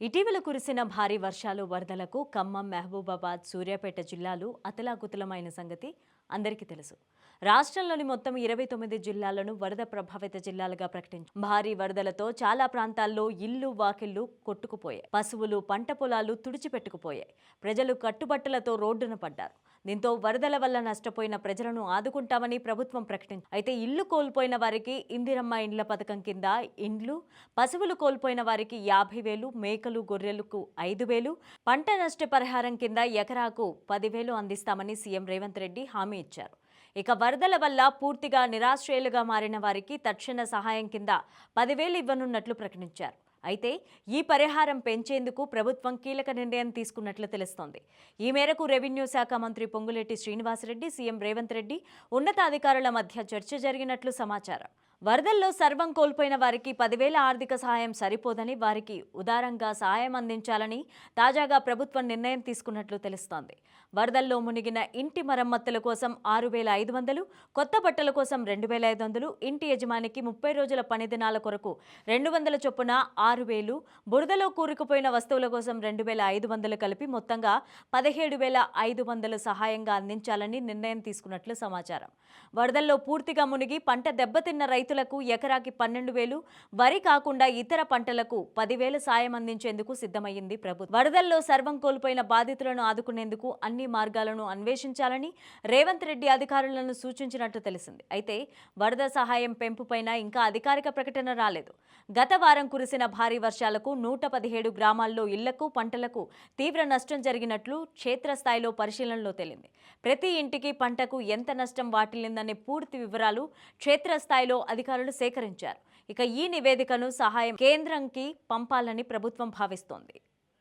ఇటీవల కురిసిన భారీ వర్షాలు వరదలకు ఖమ్మం మహబూబాబాద్ సూర్యాపేట జిల్లాలు అతలాకుతలమైన సంగతి అందరికీ తెలుసు. రాష్ట్రంలోని మొత్తం ఇరవై తొమ్మిది జిల్లాలను వరద ప్రభావిత జిల్లాలుగా ప్రకటించి భారీ వరదలతో చాలా ప్రాంతాల్లో ఇల్లు వాకిళ్ళు కొట్టుకుపోయాయి. పశువులు పంట పొలాలు తుడిచిపెట్టుకుపోయాయి. ప్రజలు కట్టుబట్టలతో రోడ్డున పడ్డారు. దీంతో వరదల వల్ల నష్టపోయిన ప్రజలను ఆదుకుంటామని ప్రభుత్వం ప్రకటించింది అయితే ఇల్లు కోల్పోయిన వారికి ఇందిరమ్మ ఇండ్ల పథకం కింద ఇండ్లు పశువులు కోల్పోయిన వారికి యాభై వేలు మేకలు గొర్రెలకు ఐదు వేలు పంట నష్టపరిహారం కింద ఎకరాకు పదివేలు అందిస్తామని సీఎం రేవంత్ రెడ్డి హామీ ఇచ్చారు. ఇక వరదల వల్ల పూర్తిగా నిరాశ్రయులుగా మారిన వారికి తక్షణ సహాయం కింద పదివేలు ఇవ్వనున్నట్లు ప్రకటించారు. అయితే ఈ పరిహారం పెంచేందుకు ప్రభుత్వం కీలక నిర్ణయం తీసుకున్నట్లు తెలుస్తోంది. ఈ మేరకు రెవెన్యూ శాఖ మంత్రి పొంగులేటి శ్రీనివాసరెడ్డి సీఎం రేవంత్ రెడ్డి ఉన్నతాధికారుల మధ్య చర్చ జరిగినట్లు సమాచారం. వరదల్లో సర్వం కోల్పోయిన వారికి పదివేల ఆర్థిక సహాయం సరిపోదని వారికి ఉదారంగా సహాయం అందించాలని తాజాగా ప్రభుత్వం నిర్ణయం తీసుకున్నట్లు తెలుస్తోంది. వరదల్లో మునిగిన ఇంటి మరమ్మతుల కోసం ఆరు వేల ఐదు వందలు కొత్త బట్టల కోసం రెండు వేల ఐదు వందలు ఇంటి యజమానికి ముప్పై రోజుల పనిదినాల కొరకు రెండు వందల చొప్పున ఆరు వేలు బురదలో కూరుకుపోయిన వస్తువుల కోసం రెండు వేల ఐదు వందలు కలిపి మొత్తంగా పదిహేడు వేల ఐదు వందలు సహాయంగా అందించాలని నిర్ణయం తీసుకున్నట్లు సమాచారం. వరదల్లో పూర్తిగా మునిగి పంట దెబ్బతిన్న రైతు రైతులకు ఎకరాకి పన్నెండు వేలు వరి కాకుండా ఇతర పంటలకు పదివేల సాయం అందించేందుకు సిద్ధమైంది ప్రభుత్వం. వరదల్లో సర్వం కోల్పోయిన బాధితులను ఆదుకునేందుకు అన్ని మార్గాలను అన్వేషించాలని రేవంత్ రెడ్డి అధికారులను సూచించినట్టు తెలిసింది. అయితే వరద సహాయం పెంపుపైన ఇంకా అధికారిక ప్రకటన రాలేదు. గత వారం కురిసిన భారీ వర్షాలకు నూట పదిహేడు గ్రామాల్లో ఇళ్ళకు పంటలకు తీవ్ర నష్టం జరిగినట్లు క్షేత్రస్థాయిలో పరిశీలనలో తేలింది. ప్రతి ఇంటికి పంటకు ఎంత నష్టం వాటిల్లిందనే పూర్తి వివరాలు క్షేత్రస్థాయిలో అధికారులు సేకరించారు. ఇక ఈ నివేదికను సహాయం కేంద్రంకి పంపాలని ప్రభుత్వం భావిస్తోంది.